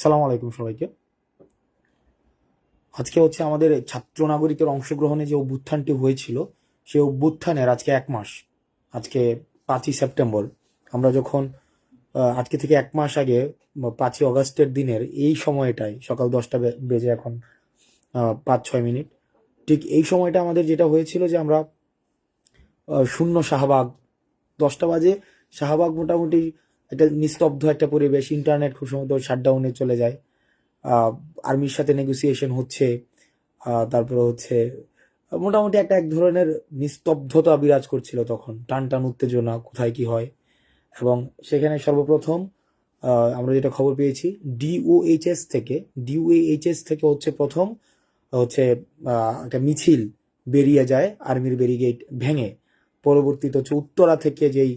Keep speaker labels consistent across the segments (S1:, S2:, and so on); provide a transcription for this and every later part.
S1: সালাম আলাইকুম সবাইকে। আজকে হচ্ছে আমাদের ছাত্র নাগরিকের অংশগ্রহণে যে অভ্যুত্থানটি হয়েছিল, সেই অভ্যুত্থানের আজকে এক মাস, আজকে পাঁচই সেপ্টেম্বর। আমরা যখন আজকে থেকে এক মাস আগে পাঁচই অগস্টের দিনের এই সময়টায়, সকাল দশটা বেজে এখন পাঁচ ছয় মিনিট, ঠিক এই সময়টা আমাদের যেটা হয়েছিল যে আমরা শূন্য শাহবাগ, দশটা বাজে, শাহবাগ মোটামুটি একটা নিস্তব্ধ একটা পরিবেশ ইন্টারনেট খুব সম্ভবত শাটডাউনে চলে যায়। আর্মির সাথে নেগোসিয়েশন হচ্ছে তারপরে হচ্ছে, মোটামুটি একটা এক ধরনের নিস্তব্ধতা বিরাজ করছিল তখন। টান টান উত্তেজনা, কোথায় কি হয়? এবং সেখানে সর্বপ্রথম আমরা যেটা খবর পেয়েছি ডিওএইচএস থেকে ডিওএইচএস থেকে হচ্ছে প্রথম, হচ্ছে একটা মিছিল বেরিয়ে যায় আর্মির ব্যারিগেড ভেঙে। পরবর্তীতে হচ্ছে উত্তরা থেকে যেই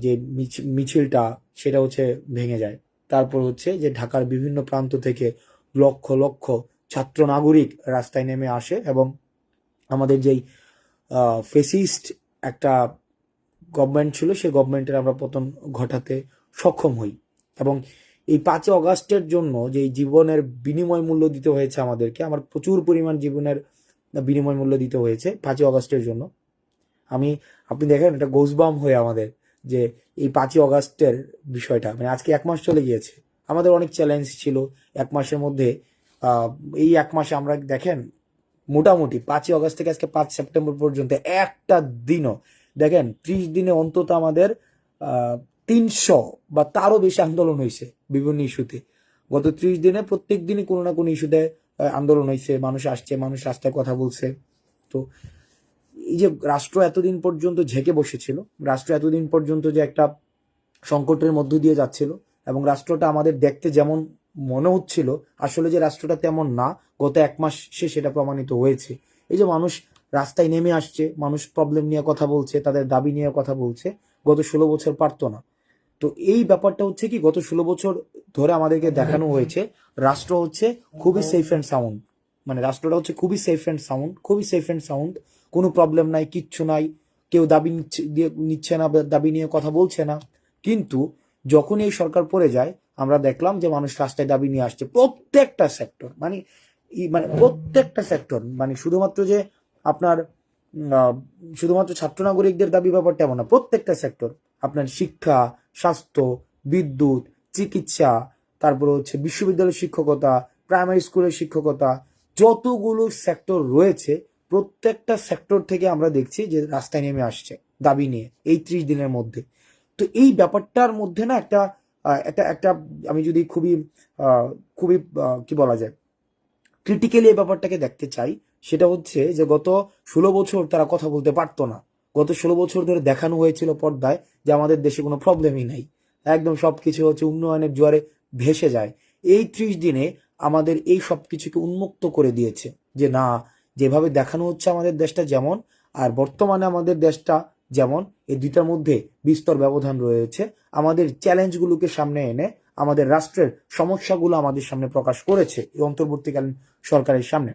S1: যে মিছ- মিছিলটা, সেটা হচ্ছে ভেঙে যায়। তারপর হচ্ছে যে ঢাকার বিভিন্ন প্রান্ত থেকে লক্ষ লক্ষ ছাত্র নাগরিক রাস্তায় নেমে আসে এবং আমাদের যেই ফেসিস্ট একটা গভর্নমেন্ট ছিল সেই গভর্নমেন্টের আমরা পতন ঘটাতে সক্ষম হই। এবং এই পাঁচই অগাস্টের জন্য যে জীবনের বিনিময় মূল্য দিতে হয়েছে আমাদেরকে, আমার প্রচুর পরিমাণ জীবনের বিনিময় মূল্য দিতে হয়েছে পাঁচই অগাস্টের জন্য। আমি, আপনি দেখেন, এটা গোসবাম হয়ে আমাদের যে এই পাঁচই অগাস্টের বিষয়টা মানে আজকে এক মাস চলে গিয়েছে। আমাদের অনেক চ্যালেঞ্জ ছিল এক মাসের মধ্যে। এই এক মাসে আমরা দেখেন, মোটামুটি পাঁচই অগস্ট থেকে আজকে পাঁচ সেপ্টেম্বর পর্যন্ত একটা দিনও, দেখেন, ত্রিশ দিনে অন্তত আমাদের তিনশো বা তারও বেশি আন্দোলন হয়েছে বিভিন্ন ইস্যুতে। গত ত্রিশ দিনে প্রত্যেক দিনই কোনো না কোনো ইস্যুতে আন্দোলন হয়েছে, মানুষ আসছে, মানুষ রাস্তায় কথা বলছে। তো এই যে রাষ্ট্র এতদিন পর্যন্ত ঝেঁকে বসেছিল, রাষ্ট্র এতদিন পর্যন্ত যে একটা সংকটের মধ্য দিয়ে যাচ্ছিল এবং রাষ্ট্রটা আমাদের দেখতে যেমন মনে হচ্ছিল, আসলে যে রাষ্ট্রটা তেমন না, গত এক মাস সে সেটা প্রমাণিত হয়েছে। এই যে মানুষ রাস্তায় নেমে আসছে, মানুষ প্রবলেম নিয়ে কথা বলছে, তাদের দাবি নিয়ে কথা বলছে, গত ষোলো বছর পারতো না। তো এই ব্যাপারটা হচ্ছে কি, গত ষোলো বছর ধরে আমাদেরকে দেখানো হয়েছে, রাষ্ট্র হচ্ছে খুবই সেফ অ্যান্ড সাউন্ড মানে রাষ্ট্রটা হচ্ছে খুবই সেফ অ্যান্ড সাউন্ড খুবই সেফ অ্যান্ড সাউন্ড কোনো প্রবলেম নাই, কিচ্ছু নাই, কেউ দাবি নিচ্ছে না দাবি নিয়ে কথা বলছে না। কিন্তু যখন এই সরকার পড়ে যায়, আমরা দেখলাম যে মানুষ রাস্তায় দাবি নিয়ে আসছে প্রত্যেকটা সেক্টর মানে মানে প্রত্যেকটা সেক্টর মানে শুধুমাত্র যে আপনার শুধুমাত্র ছাত্র নাগরিকদের দাবি ব্যাপারটা এমন না, প্রত্যেকটা সেক্টর আপনার শিক্ষা, স্বাস্থ্য, বিদ্যুৎ, চিকিৎসা, তারপর হচ্ছে বিশ্ববিদ্যালয়ের শিক্ষকতা প্রাইমারি স্কুলের শিক্ষকতা, যতগুলো সেক্টর রয়েছে প্রত্যেকটা সেক্টর থেকে আমরা দেখছি যে রাস্তায় নেমে আসছে, দাবি নিয়ে, এই ত্রিশ দিনের মধ্যে। তো এই ব্যাপারটার মধ্যে না একটা একটা একটা, আমি যদি খুবই খুবই কি বলা যায় ক্রিটিক্যালি এই ব্যাপারটাকে দেখতে চাই, সেটা হচ্ছে যে গত ষোলো বছর তারা কথা বলতে পারতো না। গত ষোলো বছর ধরে দেখানো হয়েছিল পর্দায় যে আমাদের দেশে কোনো প্রবলেমই নাই। একদম সব কিছু হচ্ছে উন্নয়নের জোয়ারে ভেসে যায়। এই ত্রিশ দিনে আমাদের এই সব কিছুকে উন্মুক্ত করে দিয়েছে যে না যেভাবে দেখানো হচ্ছে আমাদের দেশটা যেমন, আর বর্তমানে আমাদের দেশটা যেমন, এই দুইটার মধ্যে বিস্তর ব্যবধান রয়েছে। আমাদের চ্যালেঞ্জগুলোকে সামনে এনে আমাদের রাষ্ট্রের সমস্যাগুলো আমাদের সামনে প্রকাশ করেছে এই অন্তর্বর্তীকালীন সরকারের সামনে।